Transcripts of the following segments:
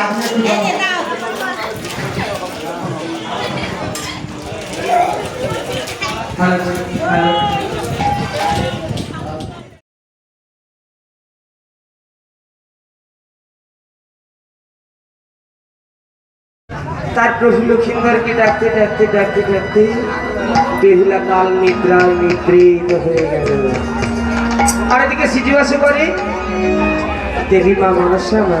তার প্রভু লক্ষিন্দরকে ডাকতে ডাকতে ডাকতে ডাকতে বেহুলা কাল নিদ্রায় নিদ্রিত হয়ে গেল। আর এদিকে সিটি বাসে করে, দেবী মা মনসা মা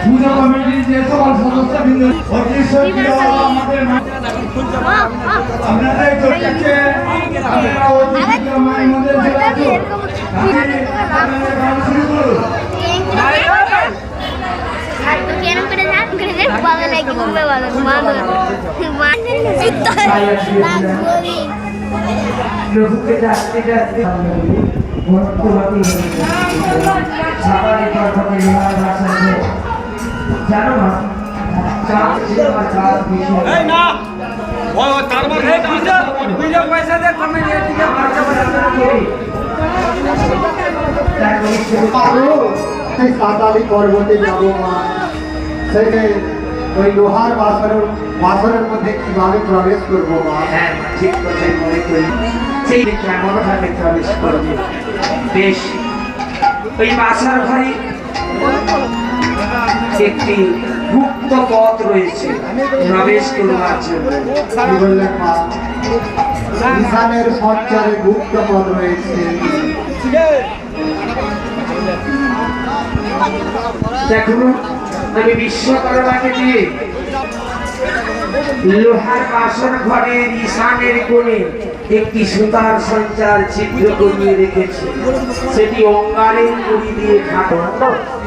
পুজো কমিটির যে সকল সদস্যবৃন্দ অতি আমাদের মা- আপনারা একটু কাছে আপনারা অতি সক্রিয় মায়ের মধ্যে চলে আসুন। কাছে আপনারা গান শুরু করুন। প্রভুকে ডাকতে ডাকতে ভক্তবতী সাবারি পর্বতে লোহার ভাষাতে জানো না চাঁদ ছিল আর চাঁদ সেই সাতালি পর্বতে যাব মা। সেখানে ওই লোহার বাসনের বাসনের মধ্যে কীভাবে প্রবেশ করব মা? হ্যাঁ ঠিক কথাই মনে করি। সেই কেমন ভাবে প্রবেশ করবে বেশ ওই বাসার ঘরে একটি গুপ্ত পথ রয়েছে প্রবেশ করবার জন্য। বললেন মা সঞ্চারে গুপ্ত পদ রয়েছে। দেখো আমি বিশ্বকর্মাকে দিয়ে লোহার বাসন ঘরের ঈশানের কোণে একটি সুতার সঞ্চার ছিদ্র করিয়ে রেখেছি। সেটি অঙ্গারের মুড়ি দিয়ে খাটো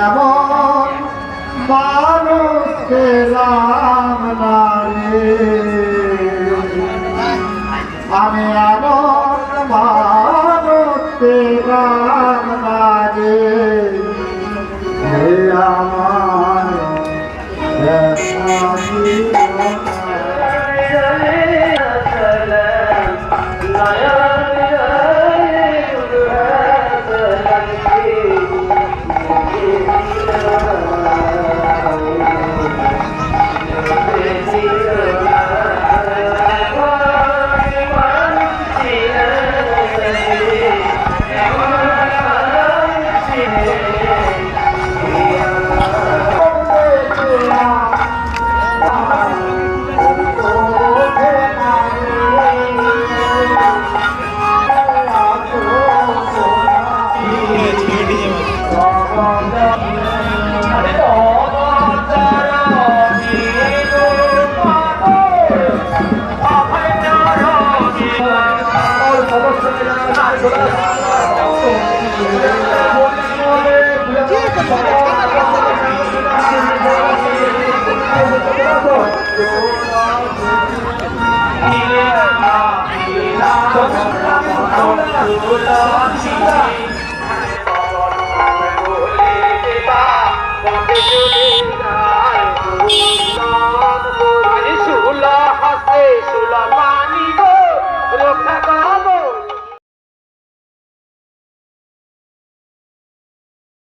এমন মানুষ পেলাম না রে আমি এমন মানুষ পেলাম আমার Thank